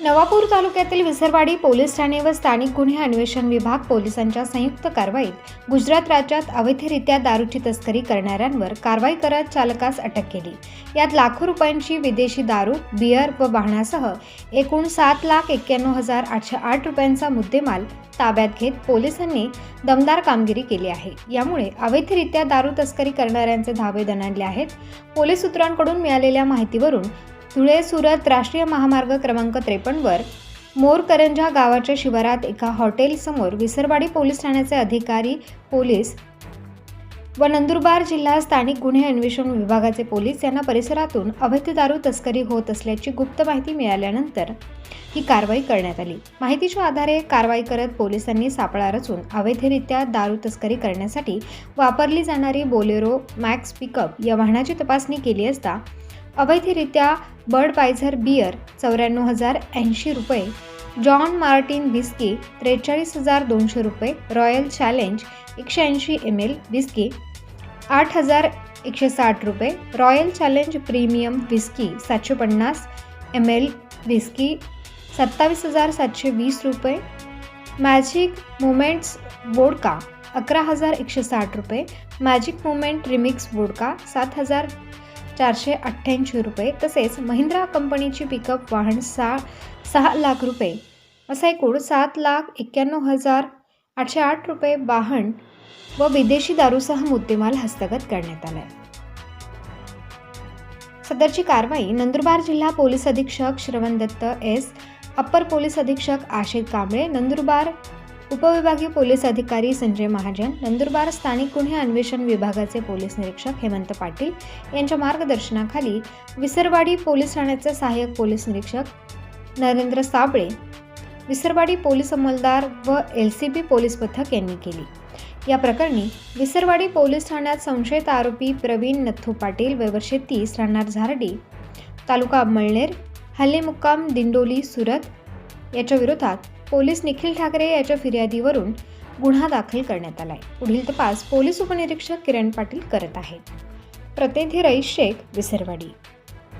नवापूर तालुक्यातील विसरवाडी पोलीस ठाणे व स्थानिक गुन्हे अन्वेषण विभाग पोलिसांच्या संयुक्त कारवाईत गुजरात राज्यात अवैधरित्या दारूची तस्करी करणाऱ्यांवर कारवाई करत चालकास अटक केली. यात लाखो रुपयांची विदेशी दारू बियर व वाहनासह एकूण सात लाख एक्क्याण्णव हजार आठशे आठ रुपयांचा मुद्देमाल ताब्यात घेत पोलिसांनी दमदार कामगिरी केली आहे. यामुळे अवैधरित्या दारू तस्करी करणाऱ्यांचे धावे दणाणले आहेत. पोलीस सूत्रांकडून मिळालेल्या माहितीवरून धुळे सुरत राष्ट्रीय महामार्ग क्रमांक त्रेपन्नवर मोरकरंजा गावाच्या शिवारात एका हॉटेलसमोर विसरवाडी पोलीस ठाण्याचे अधिकारी पोलीस व नंदुरबार जिल्हा स्थानिक गुन्हे अन्वेषण विभागाचे पोलीस यांना परिसरातून अवैध दारू तस्करी होत असल्याची गुप्त माहिती मिळाल्यानंतर ही कारवाई करण्यात आली. माहितीच्या आधारे कारवाई करत पोलिसांनी सापळा रचून अवैधरित्या दारू तस्करी करण्यासाठी वापरली जाणारी बोलेरो मॅक्स पिकअप या वाहनाची तपासणी केली असता अवैधरित्या बर्ड बायझर बियर चौऱ्याण्णव हजार ऐंशी रुपये जॉन मार्टिन विस्की त्रेचाळीस हजार दोनशे रुपये रॉयल चॅलेंज एकशे ऐंशी एम एल विस्की आठ हजार एकशे साठ रुपये रॉयल चॅलेंज प्रीमियम विस्की सातशे पन्नास एम एल विस्की सत्तावीस हजार सातशे वीस रुपये मॅजिक मुमेंट्स वोडका अकरा हजार एकशे साठ रुपये मॅजिक मुमेंट रिमिक्स वोडका सात हजार चारशे अठ्ठ्याऐंशी रुपये. तसेच महिंद्रा कंपनीची पिकअप वाहन सहा सहा लाख रुपये. असा एकूण सात लाख एक्क्याण्णव हजार आठशे आठ रुपये वाहन व विदेशी दारूसह मुद्देमाल हस्तगत करण्यात आला आहे सदरची कारवाई नंदुरबार जिल्हा पोलीस अधीक्षक श्रवण दत्त एस. अप्पर पोलीस अधीक्षक आशित कांबळे नंदुरबार उपविभागीय पोलीस अधिकारी संजय महाजन नंदुरबार स्थानिक गुन्हे अन्वेषण विभागाचे पोलीस निरीक्षक हेमंत पाटील यांच्या मार्गदर्शनाखाली विसरवाडी पोलीस ठाण्याचे सहाय्यक पोलीस निरीक्षक नरेंद्र साबळे विसरवाडी पोलीस अंमलदार व एल सी बी पोलीस पथक यांनी केली. या प्रकरणी विसरवाडी पोलीस ठाण्यात संशयित आरोपी प्रवीण नथू पाटील वयवर्षे तीस राहणार झारडी तालुका अंमळनेर हल्लेमुक्काम दिंडोली सुरत याच्या विरोधात पोलीस निखिल ठाकरे याच्या फिर्यादीवरून गुन्हा दाखल करण्यात आलाय. पुढील तपास पोलीस उपनिरीक्षक किरण पाटील करत आहेत. प्रतिनिधी रईस शेख विसरवाडी.